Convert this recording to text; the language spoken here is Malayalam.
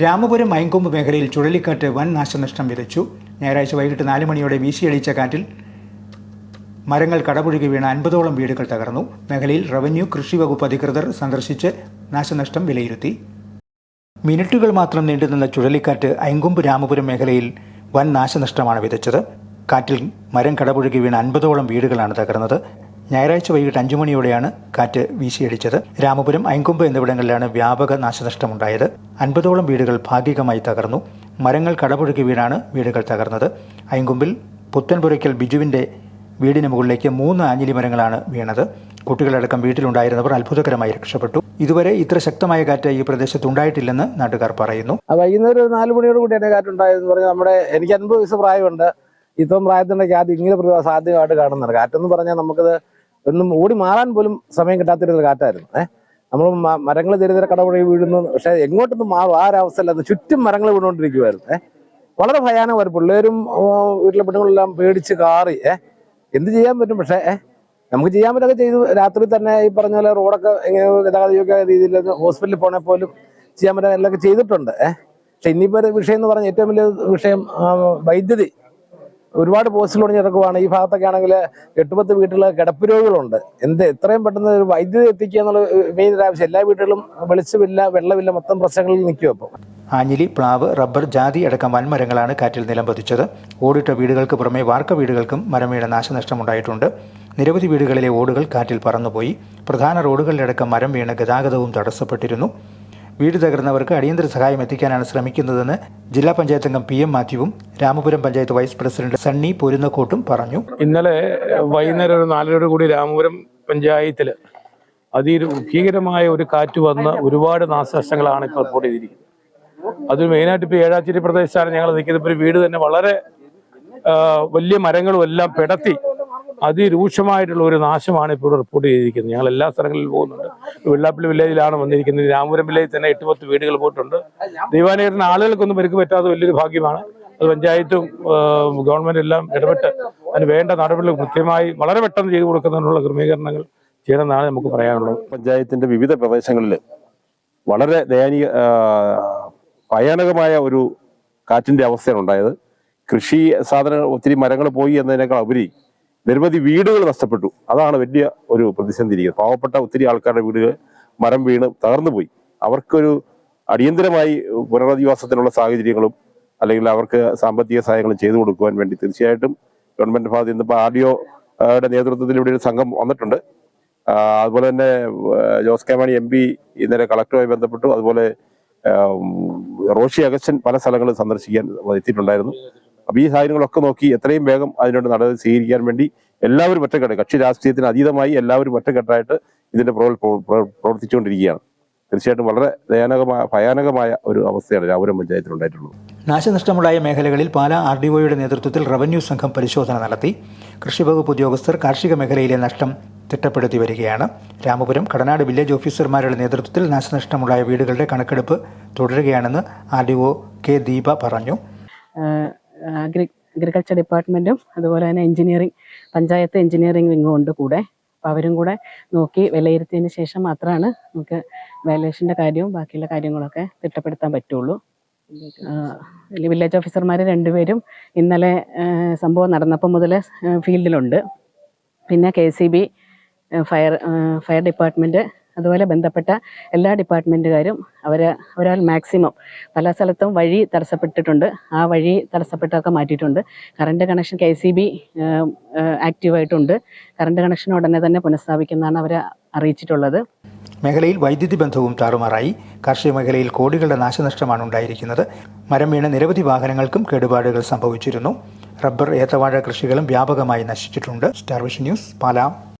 രാമപുരം മൈൻകൊമ്പ് മേഖലയിൽ ചുഴലിക്കാറ്റ് വൻ നാശനഷ്ടം വിതച്ചു. ഞായറാഴ്ച വൈകിട്ട് നാല് മണിയോടെ വീശിയടിച്ച കാറ്റിൽ മരങ്ങൾ കടപുഴകി വീണ അൻപതോളം വീടുകൾ തകർന്നു. മേഖലയിൽ റവന്യൂ കൃഷി വകുപ്പ് അധികൃതർ സന്ദർശിച്ച് നാശനഷ്ടം വിലയിരുത്തി. മിനിറ്റുകൾ മാത്രം നീണ്ടുനിന്ന ചുഴലിക്കാറ്റ് ഐങ്കൊമ്പ് രാമപുരം മേഖലയിൽ വൻ നാശനഷ്ടമാണ് വിതച്ചത്. കാറ്റിൽ മരം കടപുഴകി വീണ അൻപതോളം വീടുകളാണ് തകർന്നത്. ഞായറാഴ്ച വൈകിട്ട് അഞ്ചു മണിയോടെയാണ് കാറ്റ് വീശിയടിച്ചത്. രാമപുരം അയങ്കൊമ്പ് എന്നിവിടങ്ങളിലാണ് വ്യാപക നാശനഷ്ടമുണ്ടായത്. അൻപതോളം വീടുകൾ ഭാഗികമായി തകർന്നു. മരങ്ങൾ കടപുഴകി വീണാണ് വീടുകൾ തകർന്നത്. അയങ്കൊമ്പിൽ പുത്തൻപുരയ്ക്കൽ ബിജുവിന്റെ വീടിന് മുകളിലേക്ക് മൂന്ന് ആഞ്ഞിലി മരങ്ങളാണ് വീണത്. കുട്ടികളടക്കം വീട്ടിലുണ്ടായിരുന്നവർ അത്ഭുതകരമായി രക്ഷപ്പെട്ടു. ഇതുവരെ ഇത്ര ശക്തമായ കാറ്റ് ഈ പ്രദേശത്ത് ഉണ്ടായിട്ടില്ലെന്ന് നാട്ടുകാർ പറയുന്നു. വൈകുന്നേരം ഒരു നാല് മണിയോട് കൂടിയാണ് കാറ്റുണ്ടായതെന്ന് പറഞ്ഞാൽ നമ്മുടെ എനിക്ക് അൻപത് വയസ്സ് പ്രായമുണ്ട്. ഇത്രയും പ്രായത്തിന്റെ കാറ്റ് ഇങ്ങനെ സാധ്യമായിട്ട് കാണുന്നുണ്ട്. കാറ്റെന്ന് പറഞ്ഞാൽ നമുക്കത് ഒന്നും ഓടി മാറാൻ പോലും സമയം കിട്ടാത്തൊരു കാറ്റായിരുന്നു. ഏഹ് നമ്മൾ മരങ്ങൾ തിരുതര കടപുഴ വീഴുന്നു. പക്ഷെ എങ്ങോട്ടൊന്നും മാറും. ആ ഒരു അവസ്ഥയില്ല. അത് ചുറ്റും മരങ്ങൾ വീണുകൊണ്ടിരിക്കുമായിരുന്നു ഏഹ് വളരെ ഭയാനകമായിരുന്നു. പിള്ളേരും വീട്ടിലെ പെണ്ണുങ്ങളെല്ലാം പേടിച്ച് കാറി. ഏഹ് എന്ത് ചെയ്യാൻ പറ്റും? പക്ഷേ ഏഹ് നമുക്ക് ചെയ്യാൻ പറ്റൊക്കെ ചെയ്തു. രാത്രി തന്നെ ഈ പറഞ്ഞ പോലെ റോഡൊക്കെ ഇങ്ങനെ ഗതാഗതയോഗ്യ രീതിയിൽ ഹോസ്പിറ്റലിൽ പോണേ പോലും ചെയ്യാൻ പറ്റാൻ എല്ലാം ചെയ്തിട്ടുണ്ട്. ഏഹ് പക്ഷെ ഇനിയിപ്പോ ഒരു വിഷയം എന്ന് പറഞ്ഞ ഏറ്റവും വലിയ വിഷയം വൈദ്യുതി. ഒരുപാട് പോസ്റ്റുകൾ ഒടിഞ്ഞ് കിടക്കുവാണ് ഈ ഭാഗത്തൊക്കെ ആണെങ്കിൽ എട്ടുപത്ത് വീട്ടിൽ കിടപ്പ് രോഗികളുണ്ട്. എന്ത് എത്രയും പെട്ടെന്ന് ഒരു വൈദ്യുതി എത്തിക്കുക എന്നുള്ള മെയിൻ ആവശ്യം. എല്ലാ വീടുകളും വെളിച്ചമില്ല വെള്ളമില്ല മൊത്തം പ്രശ്നങ്ങളിൽ നിൽക്കുക അപ്പോൾ ആഞ്ഞിലി പ്ലാവ് റബ്ബർ ജാതി അടക്കം വൻമരങ്ങളാണ് കാറ്റിൽ നിലം പതിച്ചത്. ഓടിട്ട വീടുകൾക്ക് പുറമെ വാർക്ക വീടുകൾക്കും മരം വീണ നാശനഷ്ടമുണ്ടായിട്ടുണ്ട് നിരവധി വീടുകളിലെ ഓടുകൾ കാറ്റിൽ പറന്നുപോയി. പ്രധാന റോഡുകളിലടക്കം മരം വീണ് ഗതാഗതവും തടസ്സപ്പെട്ടിരുന്നു. വീട് തകർന്നവർക്ക് അടിയന്തര സഹായം എത്തിക്കാനാണ് ശ്രമിക്കുന്നതെന്ന് ജില്ലാ പഞ്ചായത്ത് അംഗം P M മാത്യുവും Ramapuram panchayat vice president Sunny പൊരുന്നക്കോട്ടും പറഞ്ഞു. ഇന്നലെ വൈകുന്നേരം ഒരു നാലരയോട് കൂടി രാമപുരം പഞ്ചായത്തിൽ അതിഭീകരമായ ഒരു കാറ്റ് വന്ന് ഒരുപാട് നാശനഷ്ടങ്ങളാണ് ഇപ്പോൾ റിപ്പോർട്ട് ചെയ്തിരിക്കുന്നത്. അത് മെയിനായിട്ട് ഇപ്പോൾ ഏഴാച്ചിരി പ്രദേശത്താണ് ഞങ്ങൾ നിൽക്കുന്നത്. ഇപ്പോൾ ഒരു വീട് തന്നെ വളരെ വലിയ മരങ്ങളും എല്ലാം പിടത്തി അതിരൂക്ഷമായിട്ടുള്ള ഒരു നാശമാണ് ഇപ്പോൾ റിപ്പോർട്ട് ചെയ്തിരിക്കുന്നത്. ഞങ്ങൾ എല്ലാ സ്ഥലങ്ങളിലും പോകുന്നുണ്ട്. വെള്ളാപ്പള്ളി വില്ലേജിലാണ് വന്നിരിക്കുന്നത്. രാമപുരം വില്ലേജിൽ തന്നെ എട്ട് പത്ത് വീടുകൾ പോയിട്ടുണ്ട്. ദൈവാനേരത്തിന് ആളുകൾക്കൊന്നും പരിക്ക് പറ്റാതെ വലിയൊരു ഭാഗ്യമാണ്. അത് പഞ്ചായത്തും ഗവൺമെന്റ് എല്ലാം ഇടപെട്ട് അതിന് വേണ്ട നടപടികൾ കൃത്യമായി വളരെ പെട്ടെന്ന് ചെയ്തു കൊടുക്കുന്നതിനുള്ള ക്രമീകരണങ്ങൾ ചെയ്യണമെന്നാണ് നമുക്ക് പറയാനുള്ളത്. പഞ്ചായത്തിന്റെ വിവിധ പ്രദേശങ്ങളിൽ വളരെ ദയനീയ ഭയാനകമായ ഒരു കാറ്റിന്റെ അവസ്ഥയാണ് ഉണ്ടായത്. കൃഷി സാധനങ്ങൾ ഒത്തിരി മരങ്ങൾ പോയി എന്നതിനേക്കാൾ ഉപരി നിരവധി വീടുകൾ നഷ്ടപ്പെട്ടു. അതാണ് വലിയ ഒരു പ്രതിസന്ധി ഇരിക്കുന്നത് പാവപ്പെട്ട ഒത്തിരി ആൾക്കാരുടെ വീടുകൾ മരം വീണ് തകർന്നു പോയി അവർക്കൊരു അടിയന്തരമായി പുനരധിവാസത്തിനുള്ള സാഹചര്യങ്ങളും അല്ലെങ്കിൽ അവർക്ക് സാമ്പത്തിക സഹായങ്ങളും ചെയ്തു കൊടുക്കുവാൻ വേണ്ടി തീർച്ചയായിട്ടും ഗവൺമെന്റ് ഭാഗത്ത് ഇന്നിപ്പോൾ ആർ ഡി ഒയുടെ നേതൃത്വത്തിൽ ഇവിടെ ഒരു സംഘം വന്നിട്ടുണ്ട്. അതുപോലെ തന്നെ Jose K Mani M P ഇന്നലെ കളക്ടറുമായി ബന്ധപ്പെട്ടു. അതുപോലെ റോഷി അഗസ്റ്റൻ പല സ്ഥലങ്ങളും സന്ദർശിക്കാൻ എത്തിയിട്ടുണ്ടായിരുന്നു അപ്പൊ ഈ സാഹചര്യങ്ങളൊക്കെ നോക്കി എത്രയും വേഗം അതിനോട് നടപടി സ്വീകരിക്കാൻ വേണ്ടി എല്ലാവരും ഒറ്റക്കെട്ട്. കക്ഷി രാഷ്ട്രീയത്തിന് അതീതമായി എല്ലാവരും ഒറ്റക്കെട്ടായിട്ട് ഇതിന്റെ പ്രവർ- പ്രവർ- പ്രവർത്തിച്ചുകൊണ്ടിരിക്കുകയാണ്. തീർച്ചയായിട്ടും വളരെ ദയാനകമായ ഭയാനകമായ ഒരു അവസ്ഥയാണ് രാമപുരം പഞ്ചായത്തിലുണ്ടായിട്ടുള്ളത് നാശനഷ്ടമുണ്ടായ മേഖലകളിൽ പാല ആർ ഡി ഒയുടെ നേതൃത്വത്തിൽ റവന്യൂ സംഘം പരിശോധന നടത്തി. കൃഷിവകുപ്പ് ഉദ്യോഗസ്ഥർ കാർഷിക മേഖലയിലെ നഷ്ടം തിട്ടപ്പെടുത്തി വരികയാണ്. രാമപുരം കടനാട് വില്ലേജ് ഓഫീസർമാരുടെ നേതൃത്വത്തിൽ നാശനഷ്ടമുണ്ടായ വീടുകളുടെ കണക്കെടുപ്പ് തുടരുകയാണെന്ന് R D O K Deepa പറഞ്ഞു. അഗ്രി അഗ്രികൾച്ചർ ഡിപ്പാർട്ട്മെന്റും അതുപോലെ തന്നെ എഞ്ചിനീയറിംഗ് പഞ്ചായത്ത് എഞ്ചിനീയറിംഗ് വിങ്ങും ഉണ്ട് കൂടെ. അപ്പോൾ അവരും കൂടെ നോക്കി വിലയിരുത്തിയതിന് ശേഷം മാത്രമാണ് നമുക്ക് വാലുവേഷന്റെ കാര്യവും ബാക്കിയുള്ള കാര്യങ്ങളൊക്കെ തിട്ടപ്പെടുത്താൻ പറ്റുള്ളൂ. വില്ലേജ് ഓഫീസർമാർ രണ്ടുപേരും ഇന്നലെ സംഭവം നടന്നപ്പോൾ മുതൽ ഫീൽഡിലുണ്ട്. പിന്നെ K C B fire fire department അതുപോലെ ബന്ധപ്പെട്ട എല്ലാ ഡിപ്പാർട്ട്മെന്റുകാരും അവർ ഒരാൾ മാക്സിമം പല സ്ഥലത്തും വഴി തടസ്സപ്പെട്ടിട്ടുണ്ട്. ആ വഴി തടസ്സപ്പെട്ടൊക്കെ മാറ്റിയിട്ടുണ്ട്. Current connection K C B ആക്റ്റീവായിട്ടുണ്ട്. Current connection ഉടനെ തന്നെ പുനഃസ്ഥാപിക്കുന്നതാണ് അവർ അറിയിച്ചിട്ടുള്ളത്. മേഖലയിൽ വൈദ്യുതി ബന്ധവും താറുമാറായി. കാർഷിക മേഖലയിൽ കോടികളുടെ നാശനഷ്ടമാണ് ഉണ്ടായിരിക്കുന്നത്. മരം വീണ നിരവധി വാഹനങ്ങൾക്കും കേടുപാടുകൾ സംഭവിച്ചിരുന്നു. റബ്ബർ ഏത്തവാഴ കൃഷികളും വ്യാപകമായി നശിച്ചിട്ടുണ്ട്. സ്റ്റാർവിഷ് ന്യൂസ് പാലാം.